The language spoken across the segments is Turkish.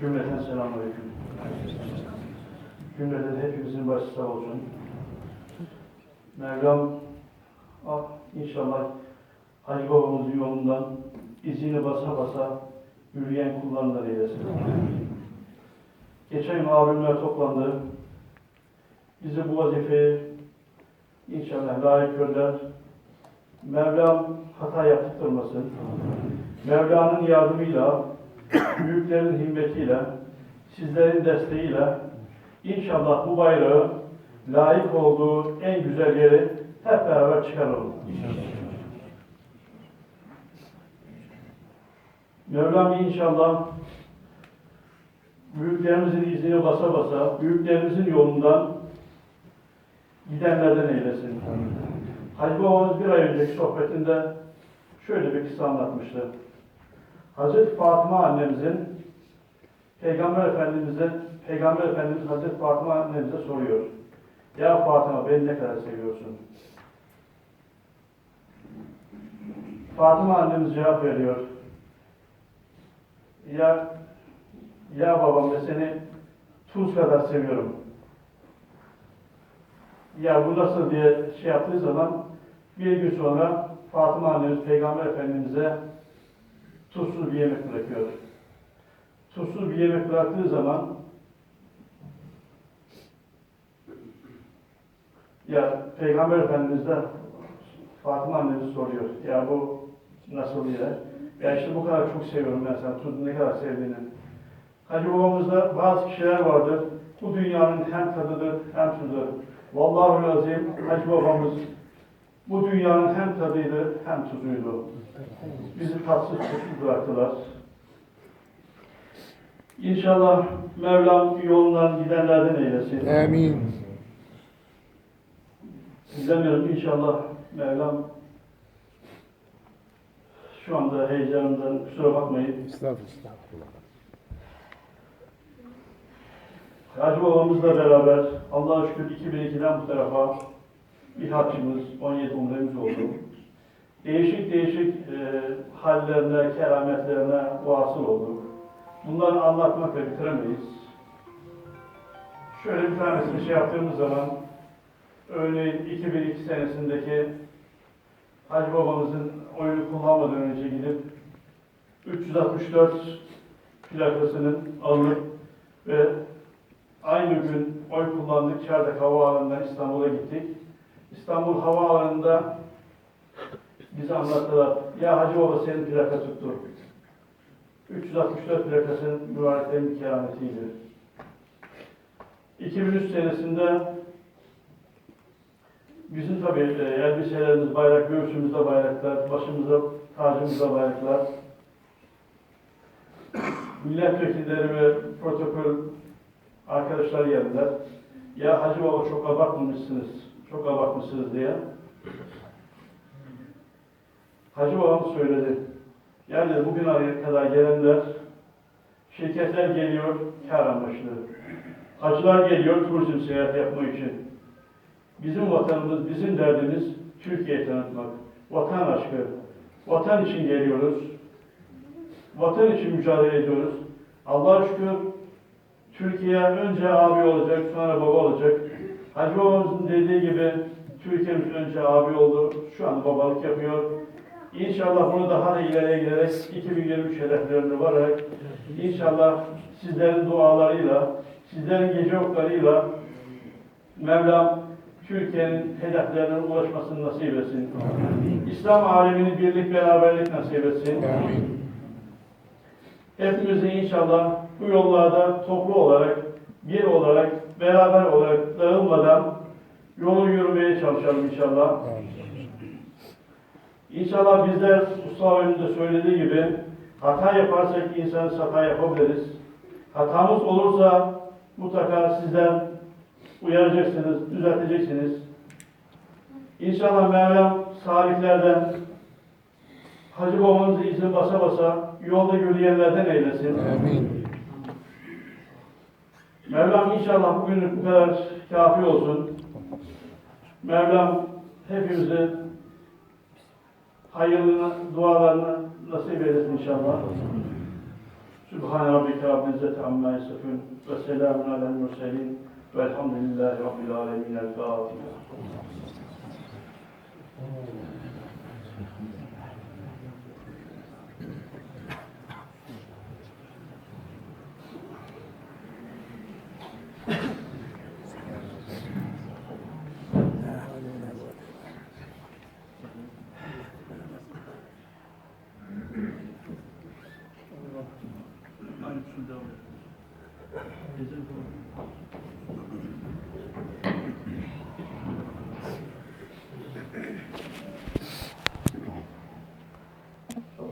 Cümleten selamünaleyküm. Cümleten hepimizin başı sağ olsun. Mevlam ah, inşallah Hacı babamızın yolundan izini basa basa yürüyen kullarından eylesin. Geçen gün abimler toplandı. Bize bu vazifeyi inşallah layık görler. Mevlam hata yaptırmasın. Mevla'nın yardımıyla, büyüklerin himmetiyle, sizlerin desteğiyle inşallah bu bayrağı layık olduğu en güzel yeri hep beraber çıkaralım. Mevlam inşallah büyüklerimizin izini basa basa, büyüklerimizin yolundan gidenlerden eylesin. Hacı babamız bir ay önceki sohbetinde şöyle bir kısa anlatmıştı. Hazreti Fatıma annemizin Peygamber Efendimiz'e Peygamber Efendimiz Hazreti Fatıma annemize soruyor. Ya Fatıma beni ne kadar seviyorsun? Fatıma annemiz cevap veriyor. Ya ya babam ben seni tuz kadar seviyorum. Ya bu nasıl diye şey yaptığı zaman bir gün sonra Fatıma annemiz Peygamber Efendimiz'e tuzsuz bir yemek bırakıyor. Tuzsuz bir yemek bıraktığı zaman ya Peygamber Efendimiz de Fatıma annemiz soruyor. Ya bu nasıl diye. Ya işte bu kadar çok seviyorum ben sen tuzu ne kadar sevdiğini. Hacı babamızda bazı kişiler vardır. Bu dünyanın hem tadıdır hem tuzudur. Vallahi azim Hacı babamız bu dünyanın hem tadıydı hem tuzuydu. Bizi tatsız tuzsuz bıraktılar. İnşallah Mevlam yolundan gidenlerden eylesin. Amin. Bilemiyorum inşallah Mevlam şu anda heyecanımdan kusura bakmayın. Estağfurullah. Hacı babamızla beraber Allah'a şükür 2002'den bu tarafa bir haccımız, 17 umremiz oldu. Değişik değişik e, hallerine, kerametlerine vasıl olduk. Bunları anlatmakla bitiremeyiz. Şöyle bir tanesini şey yaptığımız zaman, örneğin 2002 senesindeki Hacı babamızın oyunu kullanmadan önce gidip 364 plakasının alınıp ve aynı gün oy kullandık. Çardak Havaalanı'ndan İstanbul'a gittik. İstanbul Havaalanı'nda bize anlattılar. Ya Hacı Baba senin plaka tuttu. 364 plakasının mübareklerin bir kerametiydi. 2003 senesinde bizim tabii e, elbiselerimiz bayrak, göğsümüzde bayraklar, başımızda, tacımızda bayraklar. Milletvekilleri ve protokol arkadaşlar geldiler. Ya Hacı Baba çok abartmamışsınız, çok abartmışsınız diye. Hacı Babam söyledi. Yani bugün kadar gelenler, şirketler geliyor kar amaçlı. Hacılar geliyor turizm seyahat yapmak için. Bizim vatanımız, bizim derdimiz Türkiye'yi tanıtmak. Vatan aşkı. Vatan için geliyoruz. Vatan için mücadele ediyoruz. Allah'a şükür Türkiye önce abi olacak, sonra baba olacak. Hacı babamızın dediği gibi Türkiye'miz önce abi oldu, şu anda babalık yapıyor. İnşallah bunu daha da ileriye giderek 2023 hedeflerine vararak inşallah sizlerin dualarıyla, sizlerin gece oklarıyla Mevlam Türkiye'nin hedeflerine ulaşmasını nasip etsin. İslam alemini birlik beraberlik nasip etsin. Amin. Hepimizi inşallah bu yollarda toplu olarak, bir olarak, beraber inşallah. İnşallah bizler Mustafa önünde söylediği gibi hata yaparsak insanız hata yapabiliriz. Hatamız olursa mutlaka sizden uyaracaksınız, düzelteceksiniz. İnşallah Mevlam salihlerden, Hacı babamızın izini basa basa yolda yürüyenlerden eylesin. Amin. Mevlam inşallah bugünlük bu kadar kafi olsun. Mevlam hepimizi hayırlı dualarını nasip eylesin inşallah. Sübhane Rabbike Rabbil İzzeti Amma Yasifun ve selamun alel murselin velhamdülillahi Rabbil Alemin. El Fatiha.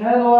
Shalom.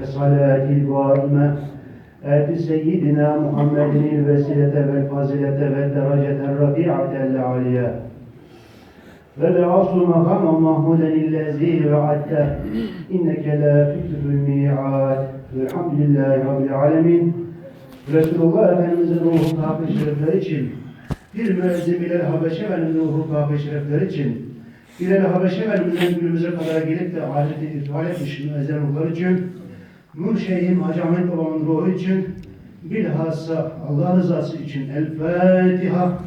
ve salatil vaime Eti seyyidina Muhammedin vesilete vel fazilete ve dereceten rafi'atel aliye. Ve de aslu makamen mahmuden illezi ve adde. İnneke la tüktübül mi'ad. Velhamdülillahi Rabbil alemin. Resulullah Efendimiz'in ruhu kahve şerefleri için, bir müezzim ile Habeşe Efendimiz'in ruhu kahve şerefleri için, İleri Habeşe Efendimiz'in günümüze kadar gelip de ahireti irtihal etmiş müezzim ruhları için, Nur Şeyhim Hacı Ahmet Babamın ruhu için bilhassa Allah rızası için El Fatiha